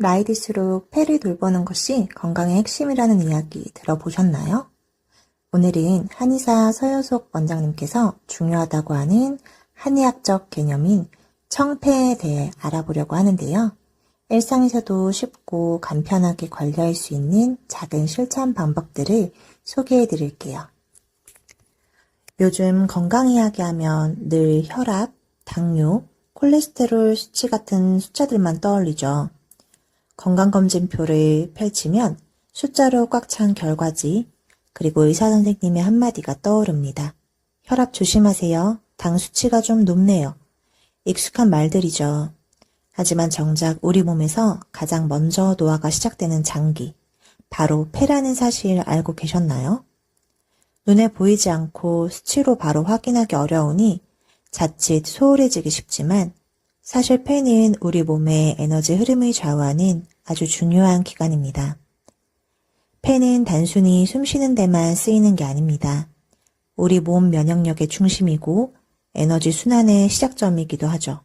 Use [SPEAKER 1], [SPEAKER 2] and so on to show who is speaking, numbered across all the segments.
[SPEAKER 1] 나이 들수록 폐를 돌보는 것이 건강의 핵심이라는 이야기 들어보셨나요? 오늘은 한의사 서효석 원장님께서 중요하다고 하는 한의학적 개념인 청폐에 대해 알아보려고 하는데요. 일상에서도 쉽고 간편하게 관리할 수 있는 작은 실천 방법들을 소개해 드릴게요. 요즘 건강 이야기 하면 늘 혈압, 당뇨, 콜레스테롤 수치 같은 숫자들만 떠올리죠. 건강검진표를 펼치면 숫자로 꽉 찬 결과지, 그리고 의사 선생님의 한마디가 떠오릅니다. 혈압 조심하세요. 당 수치가 좀 높네요. 익숙한 말들이죠. 하지만 정작 우리 몸에서 가장 먼저 노화가 시작되는 장기, 바로 폐라는 사실 알고 계셨나요? 눈에 보이지 않고 수치로 바로 확인하기 어려우니 자칫 소홀해지기 쉽지만 사실 폐는 우리 몸의 에너지 흐름을 좌우하는 아주 중요한 기관입니다. 폐는 단순히 숨 쉬는 데만 쓰이는 게 아닙니다. 우리 몸 면역력의 중심이고 에너지 순환의 시작점이기도 하죠.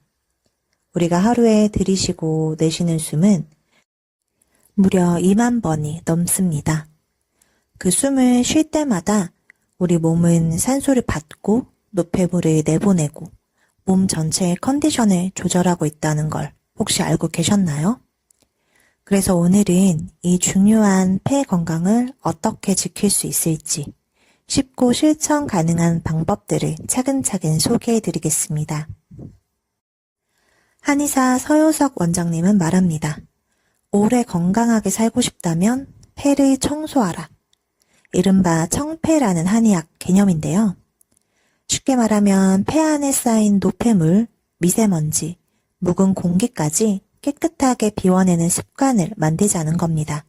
[SPEAKER 1] 우리가 하루에 들이쉬고 내쉬는 숨은 무려 2만 번이 넘습니다. 그 숨을 쉴 때마다 우리 몸은 산소를 받고 노폐물을 내보내고 몸 전체의 컨디션을 조절하고 있다는 걸 혹시 알고 계셨나요? 그래서 오늘은 이 중요한 폐 건강을 어떻게 지킬 수 있을지 쉽고 실천 가능한 방법들을 차근차근 소개해 드리겠습니다. 한의사 서효석 원장님은 말합니다. 오래 건강하게 살고 싶다면 폐를 청소하라. 이른바 청폐라는 한의학 개념인데요. 쉽게 말하면 폐 안에 쌓인 노폐물, 미세먼지, 묵은 공기까지 깨끗하게 비워내는 습관을 만들자는 겁니다.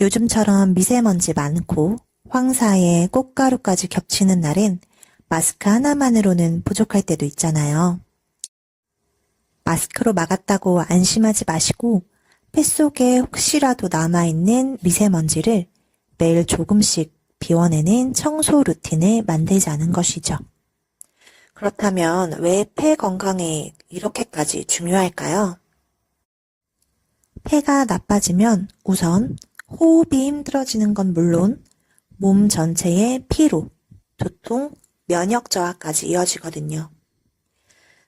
[SPEAKER 1] 요즘처럼 미세먼지 많고 황사에 꽃가루까지 겹치는 날엔 마스크 하나만으로는 부족할 때도 있잖아요. 마스크로 막았다고 안심하지 마시고 폐 속에 혹시라도 남아있는 미세먼지를 매일 조금씩 비워내는 청소 루틴을 만들자는 것이죠. 그렇다면 왜 폐 건강에 이렇게까지 중요할까요? 폐가 나빠지면 우선 호흡이 힘들어지는 건 물론 몸 전체의 피로, 두통, 면역 저하까지 이어지거든요.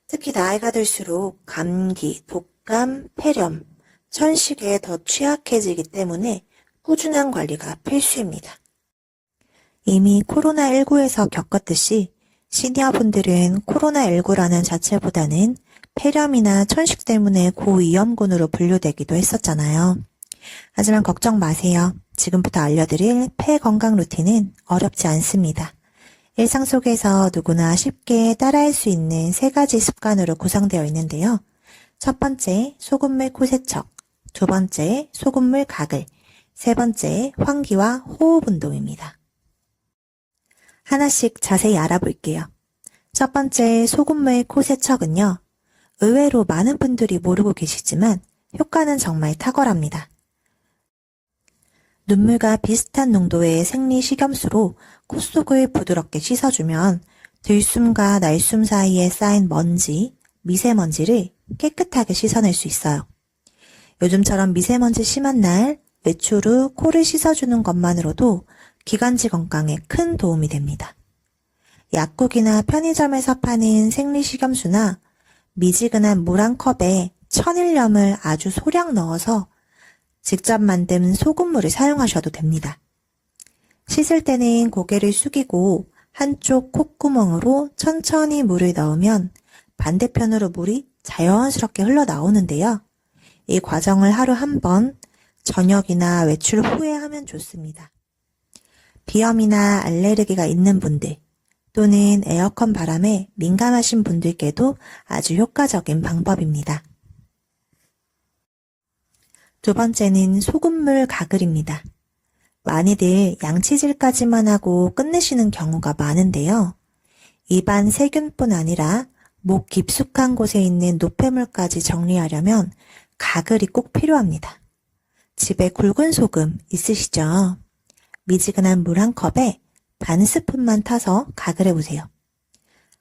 [SPEAKER 1] 특히 나이가 들수록 감기, 독감, 폐렴, 천식에 더 취약해지기 때문에 꾸준한 관리가 필수입니다. 이미 코로나19에서 겪었듯이 시니어분들은 코로나19라는 자체보다는 폐렴이나 천식 때문에 고위험군으로 분류되기도 했었잖아요. 하지만 걱정 마세요. 지금부터 알려드릴 폐 건강 루틴은 어렵지 않습니다. 일상 속에서 누구나 쉽게 따라할 수 있는 세 가지 습관으로 구성되어 있는데요. 첫 번째, 소금물 코세척. 두 번째, 소금물 가글. 세 번째, 환기와 호흡 운동입니다. 하나씩 자세히 알아볼게요. 첫 번째, 소금물 코 세척은요. 의외로 많은 분들이 모르고 계시지만 효과는 정말 탁월합니다. 눈물과 비슷한 농도의 생리 식염수로 코 속을 부드럽게 씻어주면 들숨과 날숨 사이에 쌓인 먼지, 미세먼지를 깨끗하게 씻어낼 수 있어요. 요즘처럼 미세먼지 심한 날 외출 후 코를 씻어주는 것만으로도 기관지 건강에 큰 도움이 됩니다. 약국이나 편의점에서 파는 생리식염수나 미지근한 물 한 컵에 천일염을 아주 소량 넣어서 직접 만든 소금물을 사용하셔도 됩니다. 씻을 때는 고개를 숙이고 한쪽 콧구멍으로 천천히 물을 넣으면 반대편으로 물이 자연스럽게 흘러나오는데요. 이 과정을 하루 한 번, 저녁이나 외출 후에 하면 좋습니다. 비염이나 알레르기가 있는 분들, 또는 에어컨 바람에 민감하신 분들께도 아주 효과적인 방법입니다. 두 번째는 소금물 가글입니다. 많이들 양치질까지만 하고 끝내시는 경우가 많은데요. 입안 세균뿐 아니라 목 깊숙한 곳에 있는 노폐물까지 정리하려면 가글이 꼭 필요합니다. 집에 굵은 소금 있으시죠? 미지근한 물 한 컵에 반 스푼만 타서 가글 해 보세요.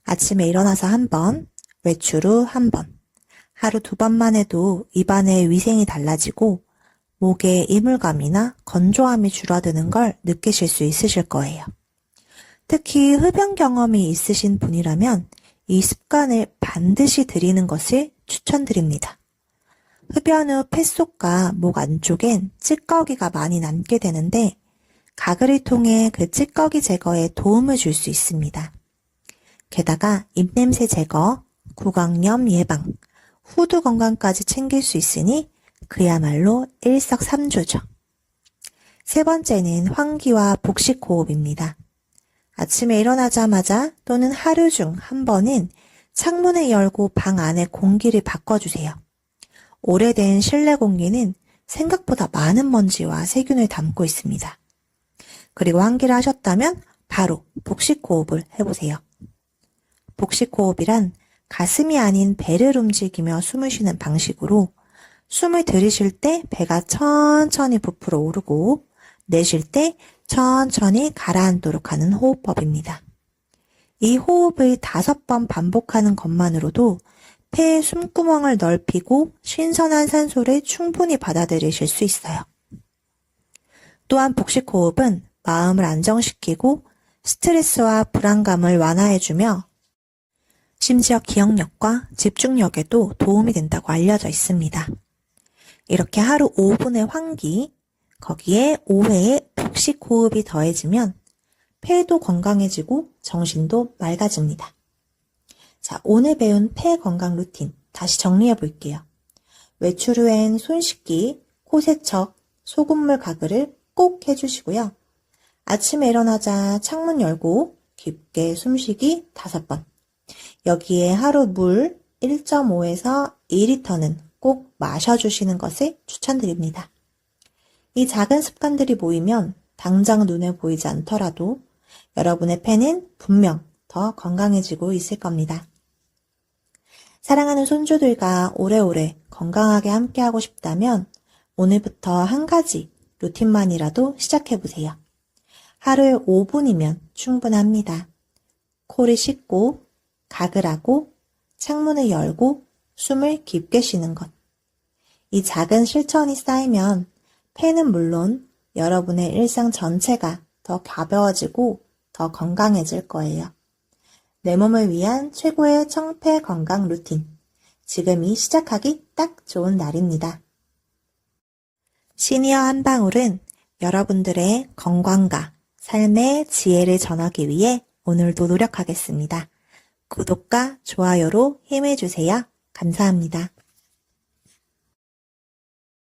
[SPEAKER 1] 아침에 일어나서 한 번, 외출 후 한 번, 하루 두 번만 해도 입안의 위생이 달라지고 목에 이물감이나 건조함이 줄어드는 걸 느끼실 수 있으실 거예요. 특히 흡연 경험이 있으신 분이라면 이 습관을 반드시 들이는 것을 추천드립니다. 흡연 후 폐 속과 목 안쪽엔 찌꺼기가 많이 남게 되는데 가글을 통해 그 찌꺼기 제거에 도움을 줄 수 있습니다. 게다가 입냄새 제거, 구강염 예방, 후두 건강까지 챙길 수 있으니 그야말로 일석삼조죠. 세 번째는 환기와 복식 호흡입니다. 아침에 일어나자마자 또는 하루 중 한 번은 창문을 열고 방 안의 공기를 바꿔주세요. 오래된 실내 공기는 생각보다 많은 먼지와 세균을 담고 있습니다. 그리고 환기를 하셨다면 바로 복식 호흡을 해보세요. 복식 호흡이란 가슴이 아닌 배를 움직이며 숨을 쉬는 방식으로 숨을 들이쉴 때 배가 천천히 부풀어 오르고 내쉴 때 천천히 가라앉도록 하는 호흡법입니다. 이 호흡을 다섯 번 반복하는 것만으로도 폐의 숨구멍을 넓히고 신선한 산소를 충분히 받아들이실 수 있어요. 또한 복식 호흡은 마음을 안정시키고 스트레스와 불안감을 완화해주며 심지어 기억력과 집중력에도 도움이 된다고 알려져 있습니다. 이렇게 하루 5분의 환기, 거기에 5회의 복식 호흡이 더해지면 폐도 건강해지고 정신도 맑아집니다. 자, 오늘 배운 폐 건강 루틴 다시 정리해 볼게요. 외출 후엔 손 씻기, 코 세척, 소금물 가글을 꼭 해주시고요. 아침에 일어나자 창문 열고 깊게 숨쉬기 5번. 여기에 하루 물 1.5에서 2리터는 꼭 마셔주시는 것을 추천드립니다. 이 작은 습관들이 모이면 당장 눈에 보이지 않더라도 여러분의 폐는 분명 더 건강해지고 있을 겁니다. 사랑하는 손주들과 오래오래 건강하게 함께하고 싶다면 오늘부터 한 가지 루틴만이라도 시작해보세요. 하루에 5분이면 충분합니다. 코를 씻고, 가글 하고, 창문을 열고, 숨을 깊게 쉬는 것. 이 작은 실천이 쌓이면 폐는 물론 여러분의 일상 전체가 더 가벼워지고 더 건강해질 거예요. 내 몸을 위한 최고의 청폐 건강 루틴. 지금이 시작하기 딱 좋은 날입니다. 시니어 한 방울은 여러분들의 건강과 삶의 지혜를 전하기 위해 오늘도 노력하겠습니다. 구독과 좋아요로 힘을 주세요. 감사합니다.